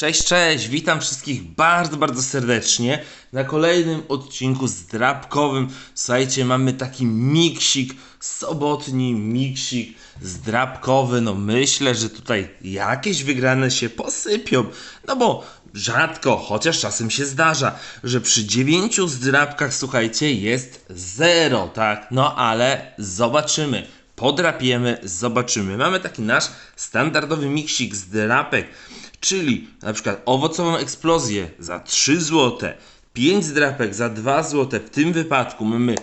Cześć, cześć, witam wszystkich bardzo, bardzo serdecznie na kolejnym odcinku zdrabkowym. Słuchajcie, mamy taki miksik, sobotni miksik zdrabkowy. No myślę, że tutaj jakieś wygrane się posypią, no bo rzadko, chociaż czasem się zdarza, że przy dziewięciu zdrabkach, słuchajcie, jest zero, tak? No ale zobaczymy podrapiemy, zobaczymy. Mamy taki nasz standardowy miksik z drapek, czyli na przykład owocową eksplozję za 3 zł, 5 zdrapek za 2 zł. W tym wypadku mamy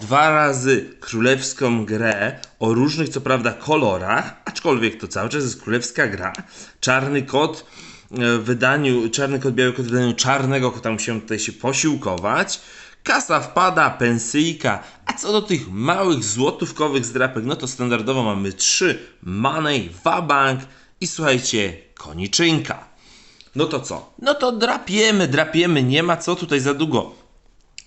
dwa razy królewską grę o różnych, co prawda, kolorach, aczkolwiek to cały czas jest królewska gra. Czarny kot e, w wydaniu, czarny kot, biały kot w wydaniu czarnego kota musimy tutaj się posiłkować. Kasa wpada, pensyjka. A co do tych małych złotówkowych zdrapek, no to standardowo mamy 3 Money, Wabank i słuchajcie, koniczynka. No to co? No to drapiemy, drapiemy, nie ma co tutaj za długo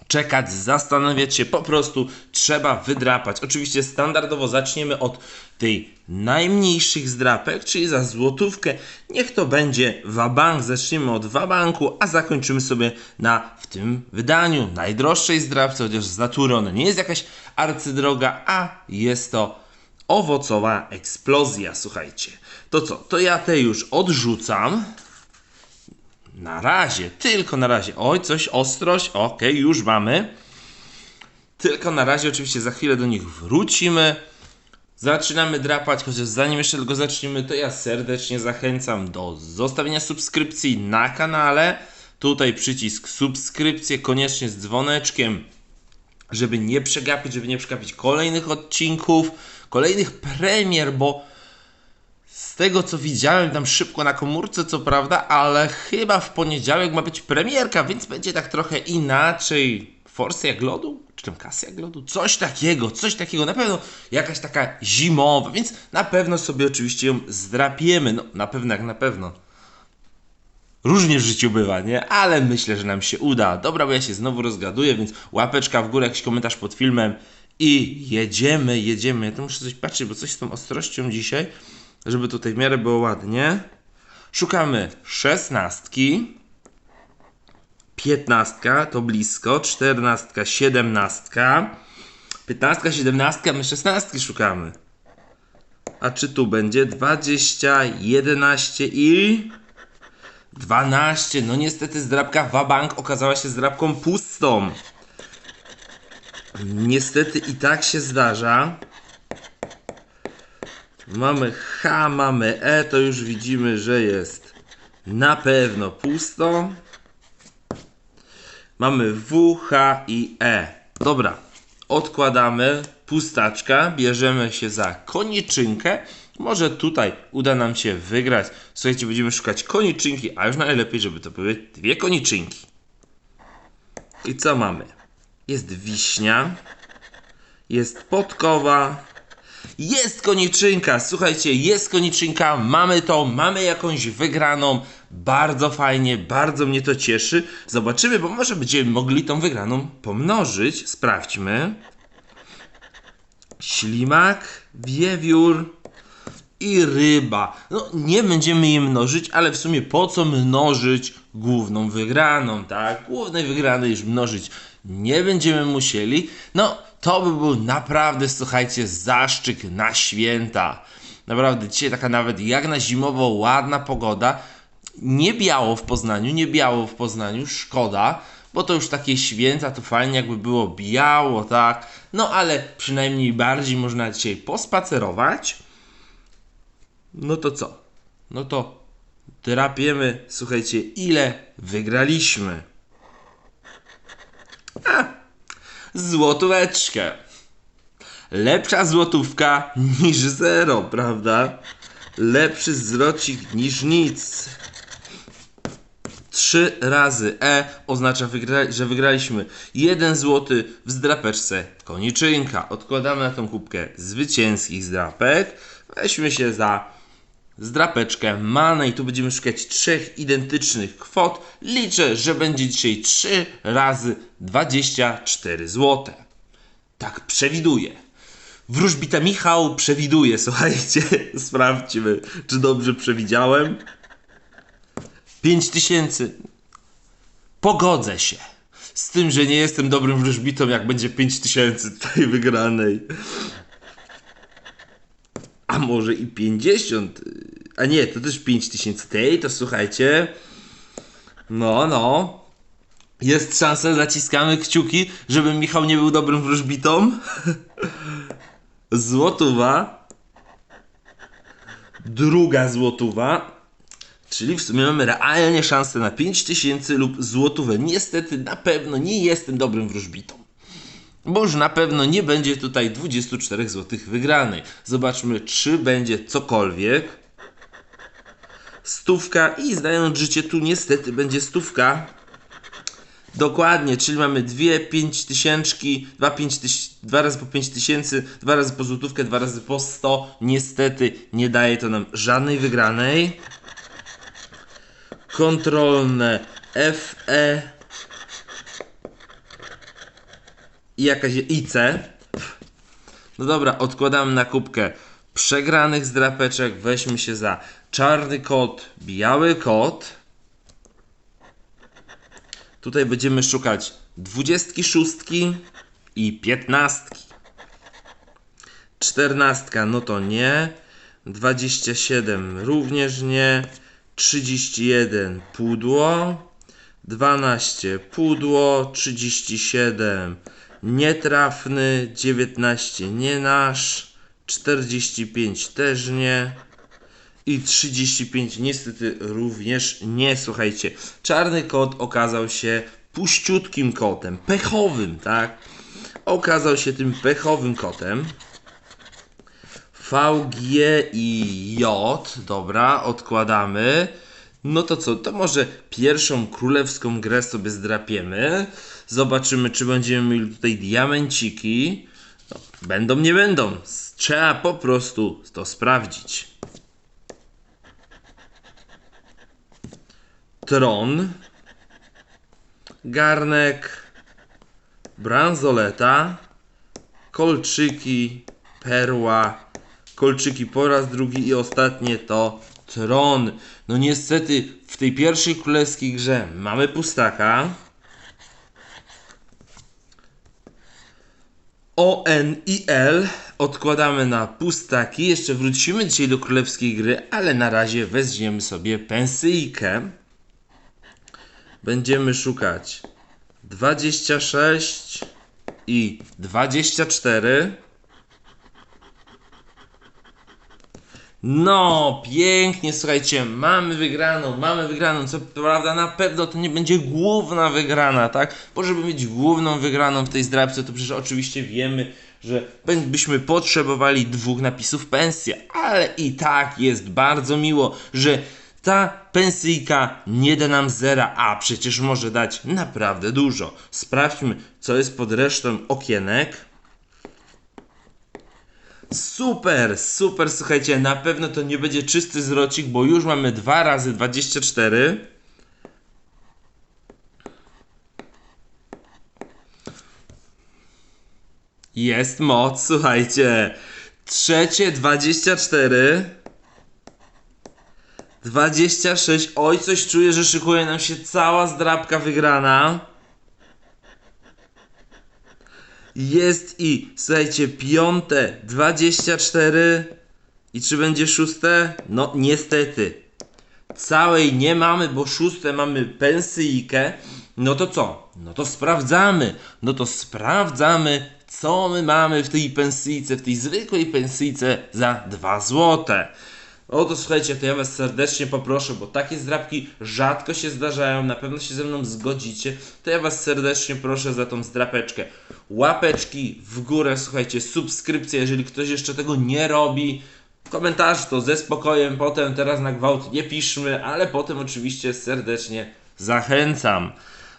czekać, zastanawiać się, po prostu trzeba wydrapać. Oczywiście standardowo zaczniemy od tej najmniejszych zdrapek, czyli za złotówkę. Niech to będzie wabank, zaczniemy od wabanku, a zakończymy sobie na w tym wydaniu najdroższej zdrapce, chociaż z natury ona nie jest jakaś arcydroga, a jest to owocowa eksplozja, słuchajcie. To co? To ja te już odrzucam. Na razie, tylko na razie. Oj, coś ostrość. Okej, już mamy. Tylko na razie, oczywiście za chwilę do nich wrócimy. Zaczynamy drapać, chociaż zanim jeszcze tego zaczniemy, to ja serdecznie zachęcam do zostawienia subskrypcji na kanale. Tutaj przycisk subskrypcje, koniecznie z dzwoneczkiem, żeby nie przegapić, żeby nie przegapić kolejnych odcinków, kolejnych premier, bo z tego co widziałem tam szybko na komórce, co prawda, ale chyba w poniedziałek ma być premierka, więc będzie tak trochę inaczej. Forsy jak lodu? Czy tam kasy jak lodu? Coś takiego, coś takiego. Na pewno jakaś taka zimowa, więc na pewno sobie oczywiście ją zdrapiemy. No, na pewno jak na pewno. Różnie w życiu bywa, nie? Ale myślę, że nam się uda. Dobra, bo ja się znowu rozgaduję, więc łapeczka w górę, jakiś komentarz pod filmem i jedziemy, jedziemy. Ja to muszę coś patrzeć, bo coś z tą ostrością dzisiaj, żeby tutaj w miarę było ładnie. Szukamy szesnastki, piętnastka to blisko, czternastka, siedemnastka, piętnastka, siedemnastka, my szesnastki szukamy. A czy tu będzie 20, 11 i 12? No niestety zdrabka Wabank okazała się zdrabką pustą. Niestety i tak się zdarza. Mamy H, mamy E, to już widzimy, że jest na pewno pusto. Mamy W, H i E. Dobra, odkładamy pustaczka, bierzemy się za koniczynkę. Może tutaj uda nam się wygrać. Słuchajcie, będziemy szukać koniczynki, a już najlepiej, żeby to były dwie koniczynki. I co mamy? Jest wiśnia, jest podkowa, jest koniczynka, słuchajcie, jest koniczynka, mamy to, mamy jakąś wygraną, bardzo fajnie, bardzo mnie to cieszy. Zobaczymy, bo może będziemy mogli tą wygraną pomnożyć. Sprawdźmy. Ślimak, wiewiór i ryba. No, nie będziemy je mnożyć, ale w sumie po co mnożyć główną wygraną, tak? Głównej wygranej już mnożyć nie będziemy musieli. No, to by był naprawdę, słuchajcie, zaszczyt na święta. Naprawdę, dzisiaj taka nawet jak na zimowo ładna pogoda. Nie biało w Poznaniu, nie biało w Poznaniu, szkoda, bo to już takie święta, to fajnie jakby było biało, tak? No ale przynajmniej bardziej można dzisiaj pospacerować. No to co? No to drapiemy, słuchajcie, ile wygraliśmy. A, złotóweczkę. Lepsza złotówka niż zero, prawda? Lepszy zwrocik niż nic. Trzy razy E oznacza, wygra że wygraliśmy 1 zł w zdrapeczce koniczynka. Odkładamy na tą kubkę zwycięskich zdrapek. Weźmy się za zdrapeczkę manę i tu będziemy szukać trzech identycznych kwot. Liczę, że będzie dzisiaj 3 razy 24 zł. Tak przewiduję. Wróżbita Michał przewiduje, słuchajcie, sprawdźmy, czy dobrze przewidziałem. 5000. Pogodzę się. Z tym, że nie jestem dobrym wróżbitą, jak będzie 5000 tej wygranej. A może i 50. A nie, to też 5000 tej, to słuchajcie. No, no. Jest szansa, zaciskamy kciuki, żeby Michał nie był dobrym wróżbitą. Złotówa. Druga złotówa. Czyli w sumie mamy realnie szansę na 5000 lub złotówę. Niestety, na pewno nie jestem dobrym wróżbitą. Bo już na pewno nie będzie tutaj 24 zł wygranej. Zobaczmy, czy będzie cokolwiek. Stówka i zdając życie, tu niestety będzie stówka. Dokładnie, czyli mamy dwie 5 tysięczki, dwa, 5 tyś, dwa razy po 5 tysięcy, dwa razy po złotówkę, dwa razy po 100. Niestety nie daje to nam żadnej wygranej. Kontrolne FE i jakaś IC. No dobra, odkładamy na kubkę przegranych zdrapeczek. Weźmy się za czarny kot, biały kot. Tutaj będziemy szukać dwudziestki, szóstki i piętnastki. Czternastka, no to nie. 27 również nie. 31 pudło. 12 pudło. 37 nietrafny. 19 nie nasz. 45 też nie. I 35 niestety również nie. Słuchajcie, czarny kot okazał się puściutkim kotem, pechowym, tak? Okazał się tym pechowym kotem. V, G i J, dobra, odkładamy. No to co, to może pierwszą królewską grę sobie zdrapiemy. Zobaczymy, czy będziemy mieli tutaj diamenciki. No, będą, nie będą. Trzeba po prostu to sprawdzić. Tron, garnek, bransoleta, kolczyki, perła, kolczyki po raz drugi i ostatnie to tron. No niestety w tej pierwszej królewskiej grze mamy pustaka. O, N i L odkładamy na pustaki. Jeszcze wrócimy dzisiaj do królewskiej gry, ale na razie weźmiemy sobie pensyjkę. Będziemy szukać 26 i 24. No, pięknie, słuchajcie, mamy wygraną, mamy wygraną. Co prawda, na pewno to nie będzie główna wygrana, tak? Bo żeby mieć główną wygraną w tej zdrabce, to przecież oczywiście wiemy, że byśmy potrzebowali dwóch napisów pensja, ale i tak jest bardzo miło, że ta pensyjka nie da nam zera, a przecież może dać naprawdę dużo. Sprawdźmy, co jest pod resztą okienek. Super, super, słuchajcie, na pewno to nie będzie czysty zwrocik, bo już mamy 2 razy 24. Jest moc, słuchajcie. Trzecie 24. 26. Oj, coś czuję, że szykuje nam się cała zdrabka wygrana. Jest i, słuchajcie, piąte 24. I czy będzie szóste? No, niestety. Całej nie mamy, bo szóste mamy pensyjkę. No to co? No to sprawdzamy. No to sprawdzamy, co my mamy w tej pensyjce, w tej zwykłej pensyjce za 2 złote. O to słuchajcie, to ja Was serdecznie poproszę, bo takie zdrapki rzadko się zdarzają, na pewno się ze mną zgodzicie. To ja Was serdecznie proszę za tą zdrapeczkę. Łapeczki w górę, słuchajcie, subskrypcja, jeżeli ktoś jeszcze tego nie robi. Komentarz to ze spokojem, potem teraz na gwałt nie piszmy, ale potem oczywiście serdecznie zachęcam.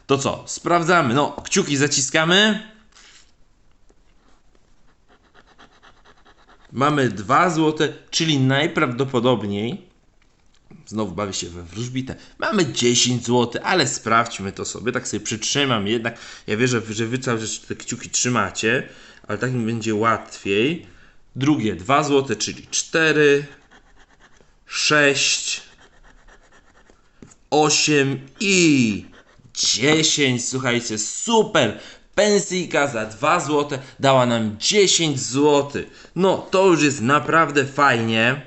To co, sprawdzamy. No, kciuki zaciskamy. Mamy 2 złote, czyli najprawdopodobniej znowu bawię się we wróżbitę. Mamy 10 zł, ale sprawdźmy to sobie. Tak sobie przytrzymam jednak. Ja wierzę, że wy cały te kciuki trzymacie, ale tak mi będzie łatwiej. Drugie 2 zł, czyli 4, 6, 8 i 10. Słuchajcie, super! Pensyjka za 2 zł dała nam 10 zł. No, to już jest naprawdę fajnie.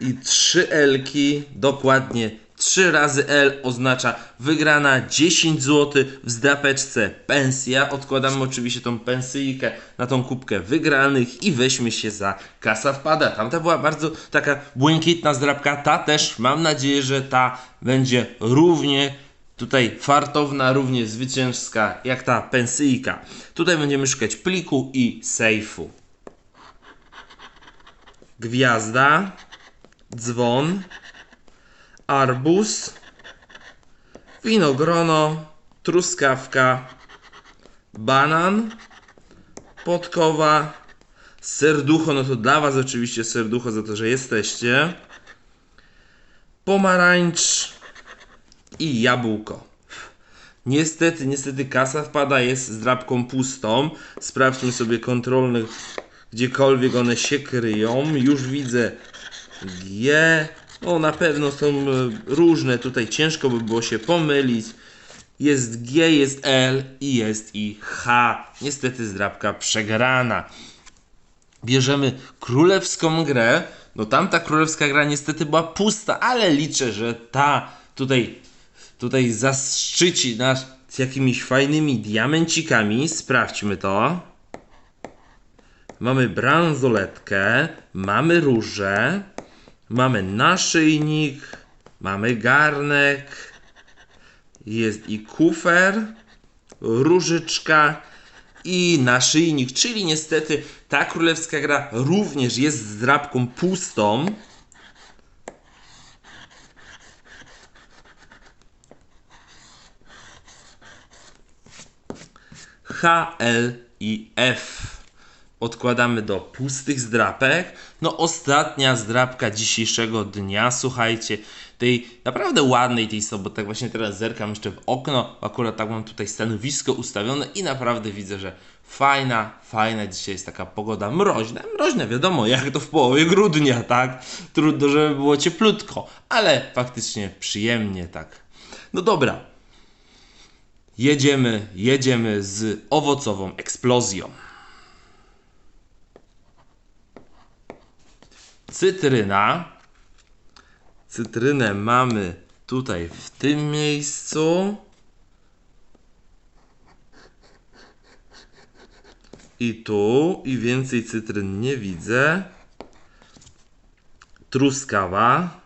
I 3 Elki, dokładnie 3 razy L oznacza wygrana 10 zł w zdrapeczce pensja. Odkładamy oczywiście tą pensyjkę na tą kubkę wygranych i weźmy się za kasa wpada. Tamta była bardzo taka błękitna zdrapka, ta też mam nadzieję, że ta będzie równie tutaj fartowna, równie zwycięska jak ta pensyjka. Tutaj będziemy szukać pliku i sejfu. Gwiazda dzwon, arbuz, winogrono, truskawka, banan, podkowa, serducho, no to dla Was oczywiście serducho za to, że jesteście, pomarańcz i jabłko. Niestety, niestety kasa wpada, jest z drapką pustą. Sprawdźmy sobie kontrolnych, gdziekolwiek one się kryją. Już widzę G. No na pewno są e, różne, tutaj ciężko by było się pomylić. Jest G, jest L i jest i H. Niestety zdrabka przegrana. Bierzemy królewską grę. No tamta królewska gra niestety była pusta, ale liczę, że ta tutaj, tutaj zaszczyci nas z jakimiś fajnymi diamencikami. Sprawdźmy to. Mamy bransoletkę, mamy róże, mamy naszyjnik, mamy garnek, jest i kufer, różyczka i naszyjnik, czyli niestety ta królewska gra również jest z drapką pustą. H, L i F odkładamy do pustych zdrapek. No ostatnia zdrapka dzisiejszego dnia, słuchajcie, tej naprawdę ładnej tej soboty, tak właśnie teraz zerkam jeszcze w okno, akurat tak mam tutaj stanowisko ustawione i naprawdę widzę, że fajna, fajna dzisiaj jest taka pogoda mroźna, mroźna wiadomo, jak to w połowie grudnia, tak? Trudno, żeby było cieplutko, ale faktycznie przyjemnie, tak. No dobra, jedziemy, jedziemy z owocową eksplozją. cytryna. Cytrynę mamy tutaj w tym miejscu. I tu. I więcej cytryn nie widzę. Truskawa.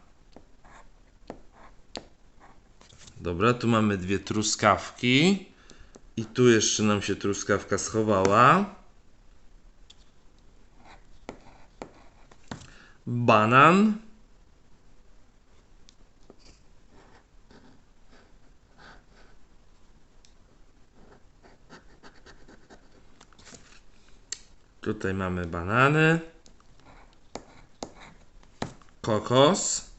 Dobra, tu mamy dwie truskawki. I tu jeszcze nam się truskawka schowała. banan, Tutaj mamy banany, kokos,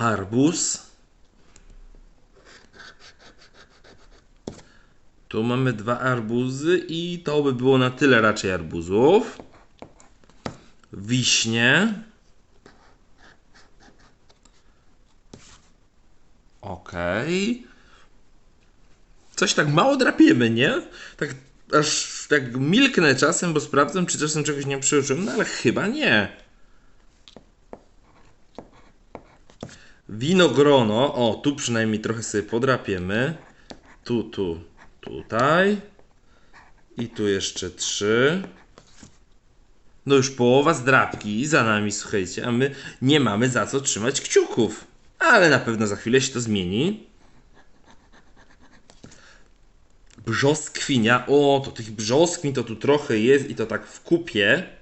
arbuz. Tu mamy dwa arbuzy i to by było na tyle raczej arbuzów. Wiśnie. Okej. Okay. Coś tak mało drapiemy, nie? Tak aż tak milknę czasem, bo sprawdzam, czy czasem czegoś nie przeoczyłem, no ale chyba nie. Winogrono. O, tu przynajmniej trochę sobie podrapiemy. Tu, tu, tutaj. I tu jeszcze trzy. No już połowa zdrapki za nami, słuchajcie, a my nie mamy za co trzymać kciuków. Ale na pewno za chwilę się to zmieni. Brzoskwinia. O, to tych brzoskwin to tu trochę jest i to tak w kupie.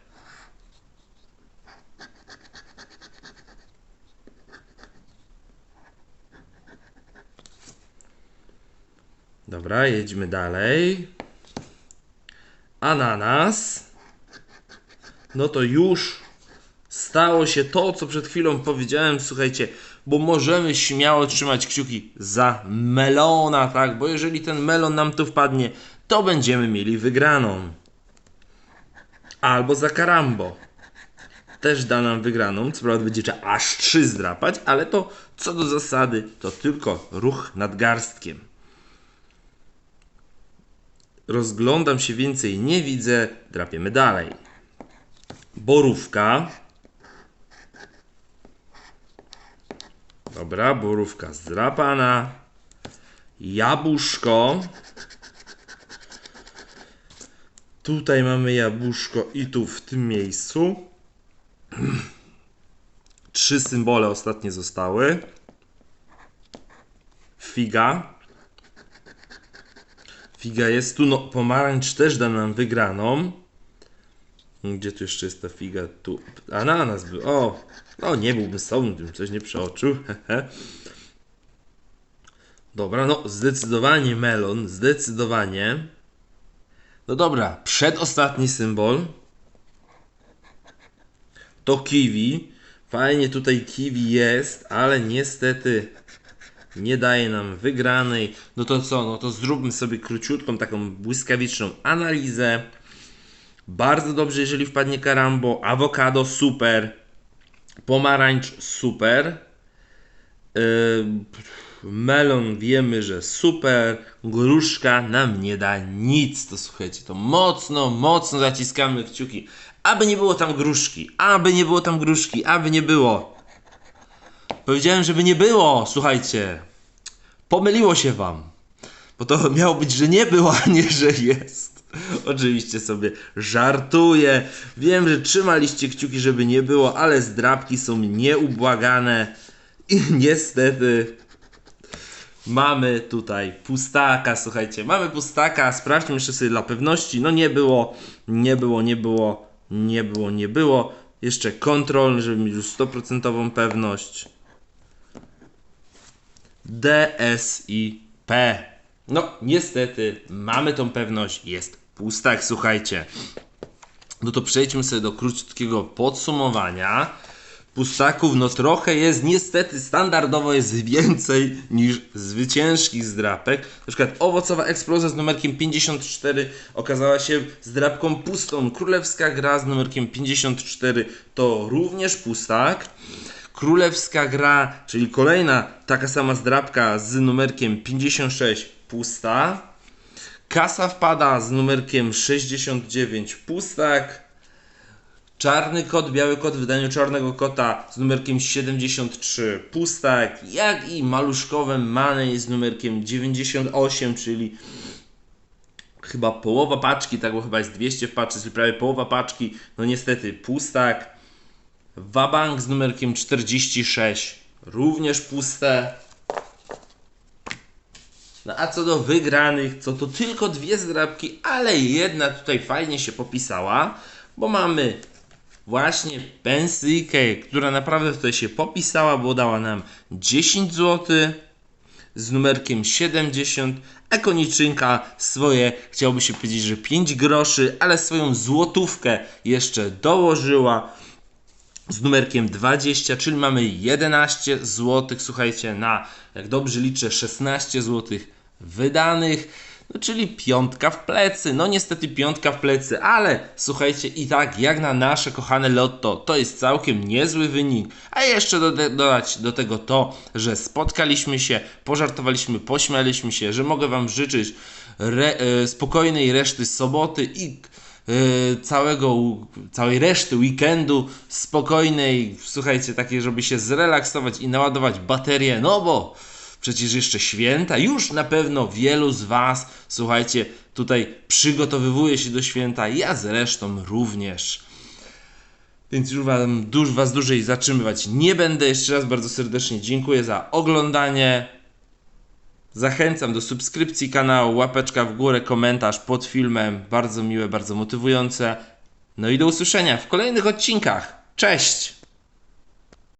Dobra, jedźmy dalej. Ananas. No to już stało się to, co przed chwilą powiedziałem. Słuchajcie, bo możemy śmiało trzymać kciuki za melona, tak? Bo jeżeli ten melon nam tu wpadnie, to będziemy mieli wygraną. Albo za karambo. Też da nam wygraną. Co prawda będzie trzeba aż trzy zdrapać, ale to co do zasady, to tylko ruch nadgarstkiem. Rozglądam się więcej, nie widzę. Drapiemy dalej. Borówka. Dobra, borówka zdrapana. Jabłuszko. Tutaj mamy jabłuszko i tu w tym miejscu. Trzy symbole ostatnie zostały. Figa. Figa jest tu, no pomarańcz też da nam wygraną. Gdzie tu jeszcze jest ta figa? Tu. Ananas był. O! No nie byłby sobą, gdybym coś nie przeoczył. Dobra, no zdecydowanie melon, zdecydowanie. No dobra, przedostatni symbol to kiwi. Fajnie tutaj kiwi jest, ale niestety nie daje nam wygranej. No to co? No to zróbmy sobie króciutką, taką błyskawiczną analizę. Bardzo dobrze, jeżeli wpadnie karambo. Awokado super. Pomarańcz super. Yy, melon wiemy, że super. Gruszka nam nie da nic. To słuchajcie, to mocno, mocno zaciskamy kciuki. Aby nie było tam gruszki. Aby nie było tam gruszki. Aby nie było. Powiedziałem, żeby nie było. Słuchajcie. Pomyliło się wam. Bo to miało być, że nie było, a nie, że jest. Oczywiście sobie żartuję. Wiem, że trzymaliście kciuki, żeby nie było, ale zdrabki są nieubłagane. I niestety mamy tutaj pustaka, słuchajcie. Mamy pustaka. Sprawdźmy jeszcze sobie dla pewności. No nie było, nie było, nie było, nie było, nie było. Jeszcze kontrol, żeby mieć już 100% pewność. D, S i P. No, niestety, mamy tą pewność, jest pustak, słuchajcie. No to przejdźmy sobie do krótkiego podsumowania. Pustaków, no trochę jest, niestety standardowo jest więcej niż zwycięskich zdrapek. Na przykład owocowa eksplozja z numerkiem 54 okazała się zdrapką pustą. Królewska gra z numerkiem 54 to również pustak. Królewska gra, czyli kolejna taka sama zdrabka z numerkiem 56 pusta. Kasa wpada z numerkiem 69 pustak. Czarny kot, biały kot w wydaniu czarnego kota z numerkiem 73 pustak, jak i maluszkowe Money z numerkiem 98, czyli chyba połowa paczki, tak bo chyba jest 200 w paczce, czyli prawie połowa paczki, no niestety pustak. Wabank z numerkiem 46 również puste. No a co do wygranych, co to tylko dwie zdrabki, ale jedna tutaj fajnie się popisała, bo mamy właśnie pensyjkę, która naprawdę tutaj się popisała, bo dała nam 10 zł z numerkiem 70, a koniczynka swoje, chciałoby się powiedzieć, że 5 groszy, ale swoją złotówkę jeszcze dołożyła z numerkiem 20, czyli mamy 11 zł, słuchajcie, na, jak dobrze liczę, 16 zł wydanych. No, czyli piątka w plecy. No niestety piątka w plecy, ale słuchajcie, i tak jak na nasze kochane lotto, to jest całkiem niezły wynik. A jeszcze do, dodać do tego to, że spotkaliśmy się, pożartowaliśmy, pośmialiśmy się, że mogę Wam życzyć re, e, spokojnej reszty soboty i całego, całej reszty weekendu spokojnej, słuchajcie, takiej, żeby się zrelaksować i naładować baterię, no bo przecież jeszcze święta, już na pewno wielu z Was, słuchajcie, tutaj przygotowywuje się do święta, ja zresztą również. Więc już wam, duż, Was dłużej zatrzymywać nie będę. Jeszcze raz bardzo serdecznie dziękuję za oglądanie. Zachęcam do subskrypcji kanału, łapeczka w górę, komentarz pod filmem. Bardzo miłe, bardzo motywujące. No i do usłyszenia w kolejnych odcinkach. Cześć!